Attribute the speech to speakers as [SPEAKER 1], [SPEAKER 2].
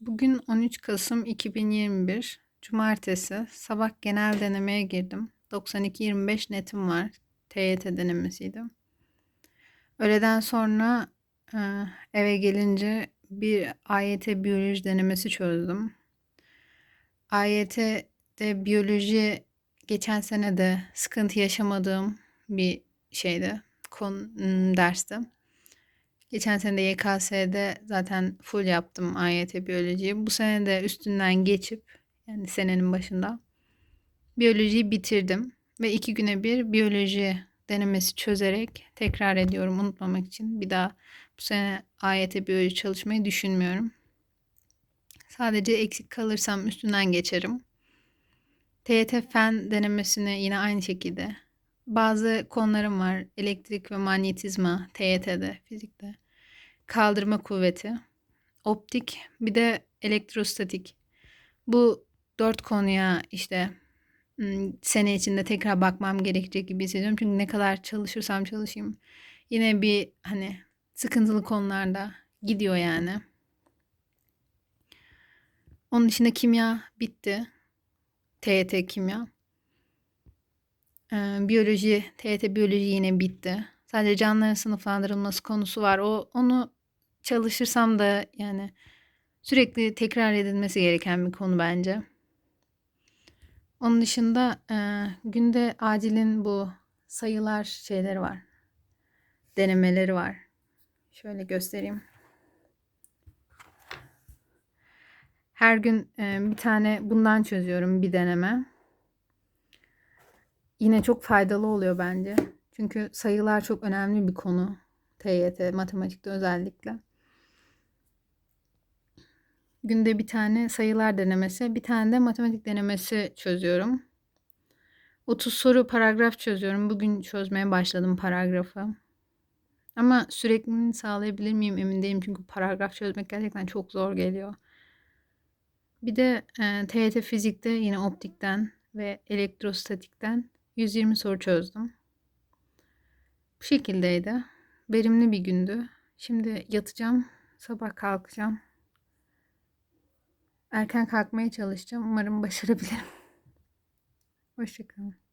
[SPEAKER 1] Bugün 13 Kasım 2021 Cumartesi sabah genel denemeye girdim. 92-25 netim var. TYT denemesiydi. Öğleden sonra e, eve gelince bir AYT biyoloji denemesi çözdüm. AYT'de biyoloji geçen sene de sıkıntı yaşamadığım bir şeydi. Kon, m, dersti. Geçen sene de YKS'de zaten full yaptım AYT biyolojiyi. Bu sene de üstünden geçip yani senenin başında biyolojiyi bitirdim. Ve iki güne bir biyoloji denemesi çözerek tekrar ediyorum unutmamak için. Bir daha bu sene AYT biyoloji çalışmayı düşünmüyorum. Sadece eksik kalırsam üstünden geçerim. TYT fen denemesini yine aynı şekilde. Bazı konularım var. Elektrik ve manyetizma, TYT'de, fizikte. Kaldırma kuvveti, optik, bir de elektrostatik. Bu dört konuya işte sene içinde tekrar bakmam gerekecek gibi hissediyorum. Çünkü ne kadar çalışırsam çalışayım yine bir hani sıkıntılı konularda gidiyor yani. Onun dışında kimya bitti. TYT kimya. Biyoloji, TYT biyoloji yine bitti. Sadece canlıların sınıflandırılması konusu var. O onu çalışırsam da yani sürekli tekrar edilmesi gereken bir konu bence. Onun dışında e, günde acilin bu sayılar şeyleri var. Denemeleri var. Şöyle göstereyim. Her gün e, bir tane bundan çözüyorum bir deneme. Yine çok faydalı oluyor bence. Çünkü sayılar çok önemli bir konu. TYT, matematikte özellikle. Günde bir tane sayılar denemesi, bir tane de matematik denemesi çözüyorum. 30 soru paragraf çözüyorum. Bugün çözmeye başladım paragrafı. Ama sürekliliğini sağlayabilir miyim emin değilim. Çünkü paragraf çözmek gerçekten çok zor geliyor. Bir de e, TYT fizikte yine optikten ve elektrostatikten 120 soru çözdüm. Bu şekildeydi. Verimli bir gündü. Şimdi yatacağım. Sabah kalkacağım. Erken kalkmaya çalışacağım. Umarım başarabilirim. Hoşçakalın.